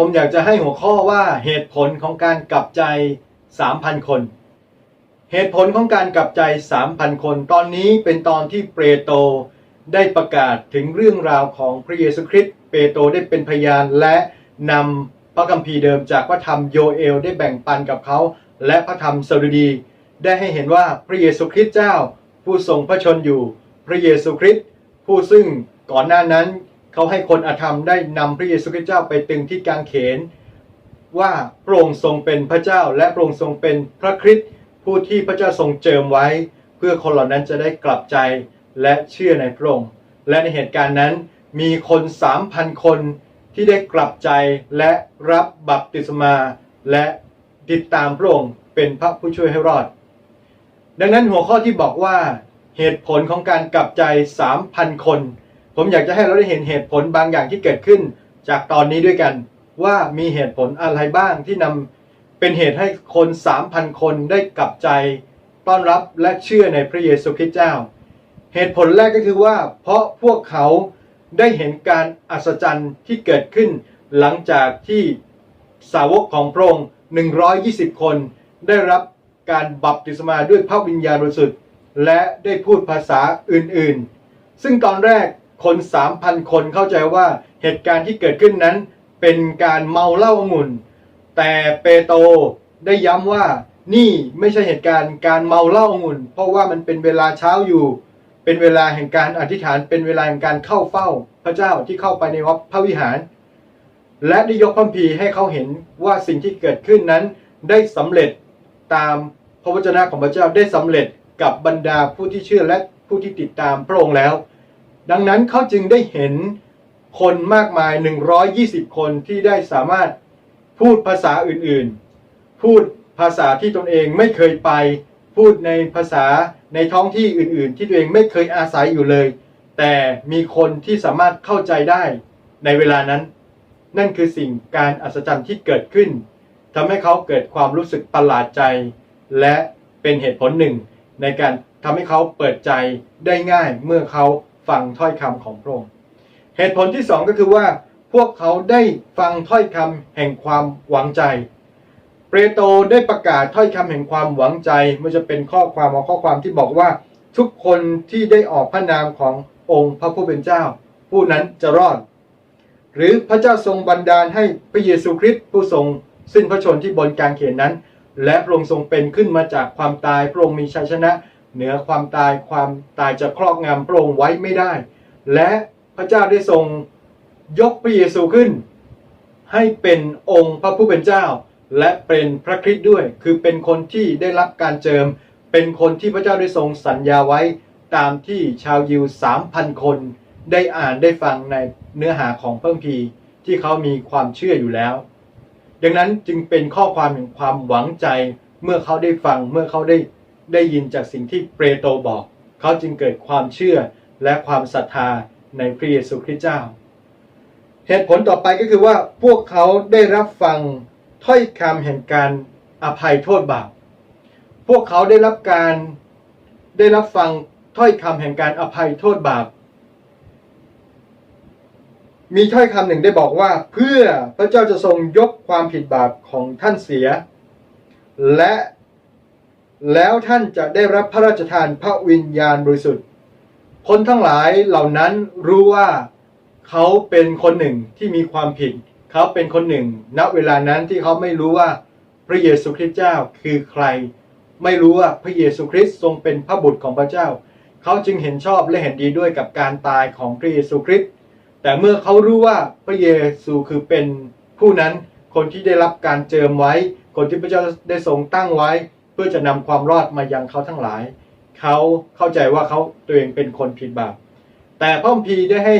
ผมอยากจะให้หัวข้อว่าเหตุผลของการกลับใจ 3,000 คน เหตุผลของการกลับใจ 3,000 คน ตอนนี้เป็นตอนที่เปโตรได้ประกาศถึงเรื่องราวของพระเยซูคริสต์เปโตรได้เป็นพยานและนำพระคัมภีร์เดิมจากพระธรรมโยเอลได้แบ่งปันกับเขา และพระธรรมสดุดี ได้ให้เห็นว่าพระเยซูคริสต์เจ้า ผู้ทรงพระชนอยู่ พระเยซูคริสต์ผู้ซึ่งก่อนหน้านั้น เขาให้คนอาธรรมได้นำพระเยซูคริสต์เจ้าไปตึงที่กางเขน ว่าพระองค์ทรงเป็นพระเจ้าและพระองค์ทรงเป็นพระคริสต์ผู้ที่พระเจ้าทรงเจิมไว้ เพื่อคนเหล่านั้นจะได้กลับใจและเชื่อในพระองค์และในเหตุการณ์นั้นมีคนสามพันคนที่ได้กลับใจและรับบัพติศมา และติดตามพระองค์เป็นพระผู้ช่วยให้รอด ดังนั้นหัวข้อที่บอกว่าเหตุผลของการกลับใจ3,000คน ผมอยากจะให้เราได้เห็นเหตุผลบางอย่างที่เกิดขึ้น จากตอนนี้ด้วยกัน ว่ามีเหตุผลอะไรบ้างที่นำเป็นเหตุให้คน 3,000 คนได้กลับใจต้อนรับและเชื่อในพระเยซูคริสต์เจ้า เหตุผลแรกก็คือว่า เพราะพวกเขาได้เห็นการอัศจรรย์ที่เกิดขึ้น หลังจากที่สาวกของพระองค์120 คนได้รับการบัพติศมาด้วยพระวิญญาณบริสุทธิ์และได้พูดภาษาอื่นๆ ซึ่งตอนแรก คน3,000คนเข้าใจว่าเหตุการณ์ที่เกิดขึ้นนั้น เป็นการเมาเหล้าองุ่น แต่เปโตรได้ย้ำว่านี่ไม่ใช่เหตุการณ์การเมาเหล้าองุ่น เพราะว่ามันเป็นเวลาเช้าอยู่ เป็นเวลาแห่งการอธิษฐานเป็นเวลาแห่งการเข้าเฝ้า พระเจ้าที่เข้าไปในวัดพระวิหาร และได้ยกพัมภีให้เขาเห็นว่าสิ่งที่เกิดขึ้นนั้น ได้สำเร็จตามพระวจนะของพระเจ้าได้สำเร็จกับบรรดาผู้ที่เชื่อและผู้ที่ติดตามพระองค์แล้ว ดังนั้นเขาจึงได้เห็นคนมากมาย 120 คนที่ได้สามารถพูดภาษาอื่นๆ พูดภาษาที่ตนเองไม่เคยไป พูดในภาษาในท้องที่อื่นๆ ที่ตัวเองไม่เคยอาศัยอยู่เลย แต่มีคนที่สามารถเข้าใจได้ในเวลานั้น นั่นคือสิ่งการอัศจรรย์ที่เกิดขึ้นทำให้เขาเกิดความรู้สึกประหลาดใจ และเป็นเหตุผลหนึ่ง ในการทำให้เขาเปิดใจได้ง่ายเมื่อเขา ฟังถ้อยคำของพระองค์เหตุผลที่สองก็คือว่าพวกเขาได้ฟังถ้อยคำแห่งความหวังใจ เปโตรได้ประกาศถ้อยคำแห่งความหวังใจมันจะเป็นข้อความของข้อความที่บอกว่าทุกคนที่ได้ออกพระนามขององค์พระผู้เป็นเจ้า ผู้นั้นจะรอด หรือพระเจ้าทรงบันดาลให้พระเยซูคริสต์ผู้ทรงสิ้นพระชนที่บนกางเขนนั้น และพระองค์ทรงเป็นขึ้นมาจากความตายพระองค์มีชัยชนะ เหนือความตายความตายจะครอบงำพระองค์ไว้ไม่ได้ และพระเจ้าได้ทรงยกพระเยซูขึ้น ให้เป็นองค์พระผู้เป็นเจ้า และเป็นพระคริสต์ด้วย คือเป็นคนที่ได้รับการเจิม เป็นคนที่พระเจ้าได้ทรงสัญญาไว้ตามที่ชาวยิวสามพันคนได้อ่านได้ฟังในเนื้อหาของเพระคัมภีที่เขามีความเชื่ออยู่แล้ว ดังนั้นจึงเป็นข้อความแห่งความหวังใจเมื่อเขาได้ฟังเมื่อเขาได้ ได้ยินจากสิ่งที่เปโตรบอก เขาจึงเกิดความเชื่อและความศรัทธาในพระเยซูคริสต์เจ้า เหตุผลต่อไปก็คือว่าพวกเขาได้รับฟังถ้อยคำแห่งการอภัยโทษบาป พวกเขาได้รับการได้รับฟังถ้อยคำแห่งการอภัยโทษบาป มีถ้อยคำหนึ่งได้บอกว่าเพื่อพระเจ้าจะทรงยกความผิดบาปของท่านเสีย และ แล้วท่านจะได้รับพระราชทานพระวิญญาณบริสุทธิ์ คนทั้งหลายเหล่านั้นรู้ว่าเขาเป็นคนหนึ่งที่มีความผิด เขาเป็นคนหนึ่ง ณเวลานั้นที่เขาไม่รู้ว่าพระเยซูคริสต์เจ้าคือใคร ไม่รู้ว่าพระเยซูคริสต์ทรงเป็นพระบุตรของพระเจ้า เขาจึงเห็นชอบและเห็นดีด้วยกับการตายของพระเยซูคริสต์แต่เมื่อเขารู้ว่าพระเยซูคือเป็นผู้นั้นคนที่ได้รับการเจิมไว้ คนที่พระเจ้าได้ทรงตั้งไว้ พื่อจะนำความรอดมายังเขาทั้งหลาย เขาเข้าใจว่าเขาตัวเองเป็นคนผิดบาป แต่พระคัมภีได้ให้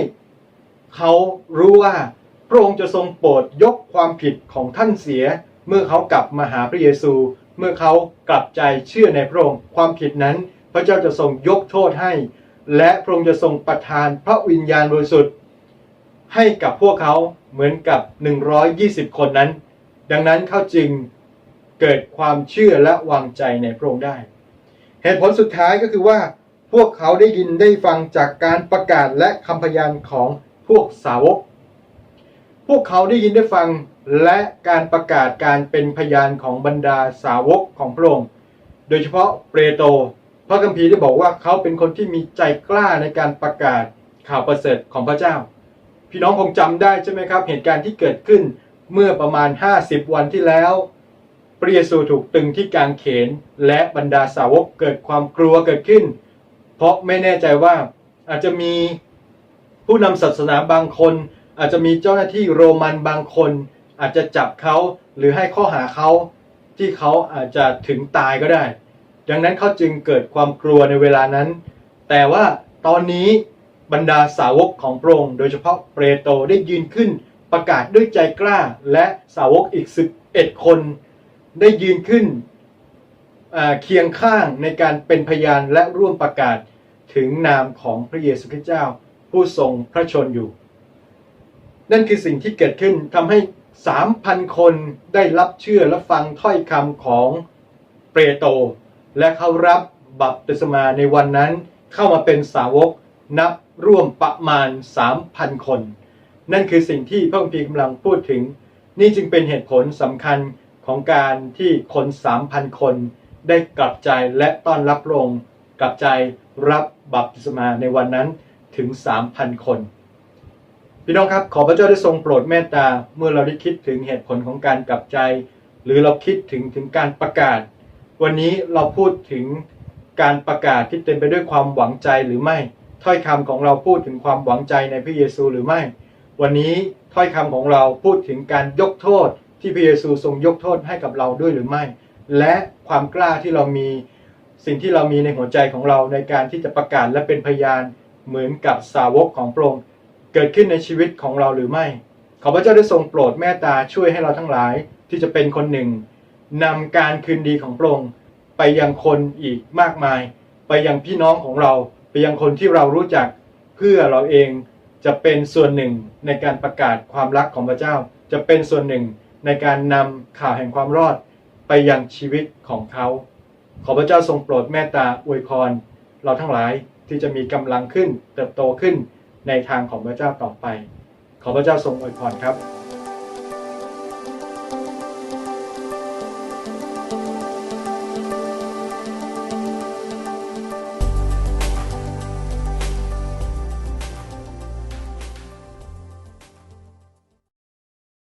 เขารู้ว่าพระองค์จะทรงโปรดยกความผิดของท่านเสีย เมื่อเขากลับมาหาพระเยซู เมื่อเขากลับใจเชื่อในพระองค์ความผิดนั้น พระเจ้าจะทรงยกโทษให้ และพระองค์จะทรงประทานพระวิญญาณบริสุทธิ์ให้กับพวกเขาเหมือนกับ 120 คนนั้น ดังนั้นเขาจึง เกิดความเชื่อและวางใจในพระองค์ได้ เหตุผลสุดท้ายก็คือว่า พวกเขาได้ยินได้ฟังจากการประกาศและคำพยานของพวกสาวก พวกเขาได้ยินได้ฟังและการประกาศการเป็นพยานของบรรดาสาวกของพระองค์ โดยเฉพาะเปโตรพระคัมภีร์ได้บอกว่าเขาเป็นคนที่มีใจกล้าในการประกาศข่าวประเสริฐของพระเจ้า พี่น้องคงจำได้ใช่ไหมครับ เหตุการณ์ที่เกิดขึ้นเมื่อประมาณ 50 วันที่แล้ว พระเยซูถูกตึงที่กางเขนและบรรดาสาวกเกิดความกลัวเกิดขึ้น เพราะไม่แน่ใจว่าอาจจะมีผู้นำศาสนาบางคน อาจจะมีเจ้าหน้าที่โรมันบางคน อาจจะจับเขาหรือให้ข้อหาเขาที่เขาอาจจะถึงตายก็ได้ ดังนั้นเขาจึงเกิดความกลัวในเวลานั้น แต่ว่าตอนนี้บรรดาสาวกของพระองค์โดยเฉพาะเปโตรได้ยืนขึ้นประกาศด้วยใจกล้าและสาวกอีก11คน ได้ยืนขึ้นเคียงข้างในการเป็นพยานและร่วมประกาศถึงนามของพระเยซูคริสต์เจ้า ผู้ทรงพระชนอยู่ นั่นคือสิ่งที่เกิดขึ้นทำให้ 3,000 คนได้รับเชื่อและฟังถ้อยคำของเปโตรและเขารับบัพติศมาในวันนั้นเข้ามาเป็นสาวกนับร่วมประมาณ 3,000 คน นั่นคือสิ่งที่พระคัมภีร์กำลังพูดถึง นี่จึงเป็นเหตุผลสำคัญ ของการที่คน3,000คนได้กลับใจและต้อนรับพระองกลับใจรับบัพติศมาในวันนั้นถึง3,000คน พี่น้องครับขอพระเจ้าได้ทรงโปรดเมตตาเมื่อเราได้คิดถึงเหตุผลของการกลับใจ หรือเราคิดถึงถึงการประกาศ วันนี้เราพูดถึงการประกาศที่เต็มไปด้วยความหวังใจหรือไม่ ถ้อยคำของเราพูดถึงความหวังใจในพระเยซูหรือไม่ วันนี้ถ้อยคำของเราพูดถึงการยกโทษ ที่พระเยซูทรงยกโทษให้กับเราด้วยหรือไม่ และความกล้าที่เรามีสิ่งที่เรามีในหัวใจของเราในการที่จะประกาศและเป็นพยานเหมือนกับสาวกของพระองค์เกิดขึ้นในชีวิตของเราหรือไม่ ขอพระเจ้าได้ทรงโปรดเมตตาช่วยให้เราทั้งหลายที่จะเป็นคนหนึ่งนำการคืนดีของพระองค์ไปยังคนอีกมากมาย ไปยังพี่น้องของเรา ไปยังคนที่เรารู้จัก เพื่อเราเองจะเป็นส่วนหนึ่งในการประกาศความรักของพระเจ้า จะเป็นส่วนหนึ่ง ในการนำข่าวแห่งความรอดไปยังชีวิตของเขา ขอพระเจ้าทรงโปรดเมตตาอวยพร เราทั้งหลายที่จะมีกำลังขึ้นเติบโตขึ้นในทางของพระเจ้าต่อไป ขอพระเจ้าทรงอวยพรครับ